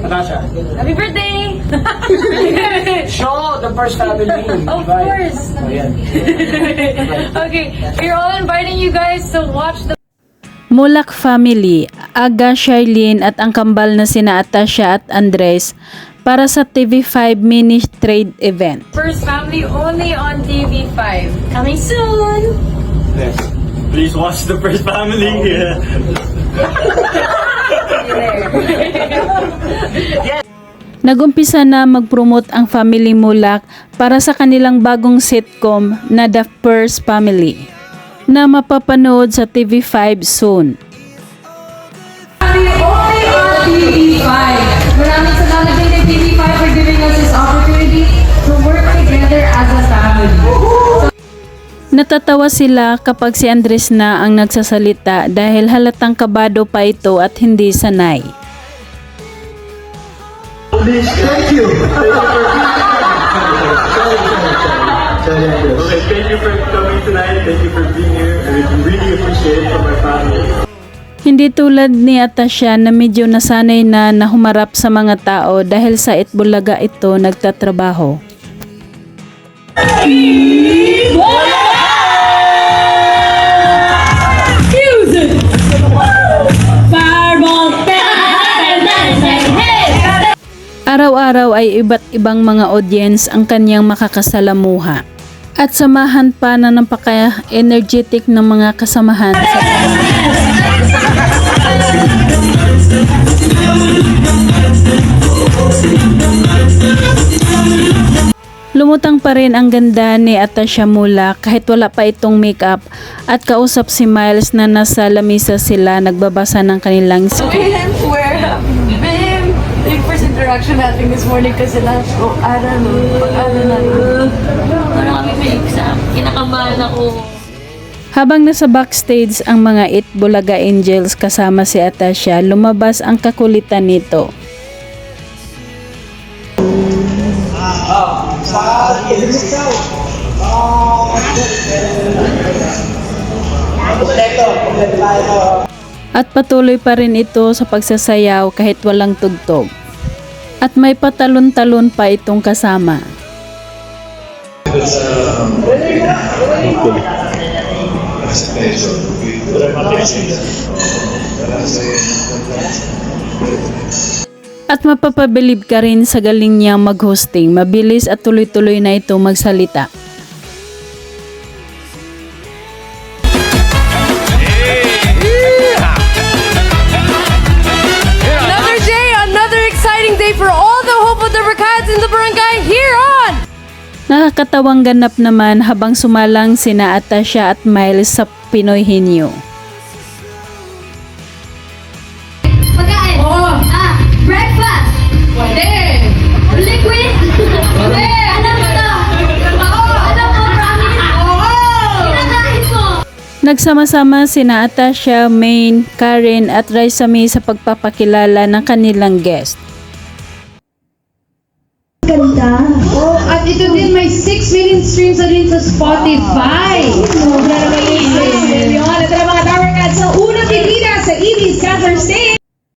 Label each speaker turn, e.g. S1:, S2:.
S1: Natasha.
S2: Happy birthday!
S1: Show the first family.
S2: Of
S1: Invite.
S2: course.
S1: Oh, yan.
S2: okay, we're all inviting you guys to watch the
S3: Mulak family, Aga Charlene at ang kambal na sina Atasha at Andres para sa TV5 mini trade event.
S2: first family only on TV5. Coming soon!
S1: Yes.
S4: Please watch the first family. Yeah.
S3: Nagumpisa na mag-promote ang Family Mulak para sa kanilang bagong sitcom na The First Family na mapapanood sa TV5 soon.
S5: only on TV5. Maraming salamat kay TV5 for giving us this opportunity to work together as a family.
S3: Natatawa sila kapag si Andres na ang nagsasalita dahil halatang kabado pa ito at hindi sanay.
S4: Okay, thank you for coming tonight. Thank you for being here. I really appreciate it from my family.
S3: Hindi tulad ni Atasha na medyo nasanay na na humarap sa mga tao dahil sa Itbulaga ito nagtatrabaho. Araw-araw ay iba't ibang mga audience ang kanyang makakasalamuha. At samahan pa na napaka-energetic ng mga kasamahan sa Lumutang pa rin ang ganda ni Atasha Mula kahit wala pa itong makeup at kausap si Miles na nasa lamisa sila nagbabasa ng kanilang script.
S2: Interaction natin this morning kasi lang, oh, ano, ano na, ano kami may exam, kinakabahan ako.
S3: Habang nasa backstage ang mga It Bulaga Angels kasama si Atasha, lumabas ang kakulitan nito. At patuloy pa rin ito sa pagsasayaw kahit walang tugtog. At may patalon-talon pa itong kasama. At mapapabilib ka rin sa galing niyang mag-hosting. Mabilis at tuloy-tuloy na ito magsalita. Nakakatawang ganap naman habang sumalang sina Atasha at Miles sa Pinoy Henyo.
S6: Pagkain. Ah, breakfast. Pwede. Liquid. Pwede. Alam mo to. Oo. Alam mo, promise. Oo. Kinakain mo.
S3: Nagsama-sama sina Atasha, Maine, Karen at Raisami sa pagpapakilala ng kanilang guest.
S5: Oh, at ito din may 6 million streams na din sa Spotify. Sobra naman yung streams yun. Ito na mga Tower Cats sa unang bibida sa EB's Cancer State.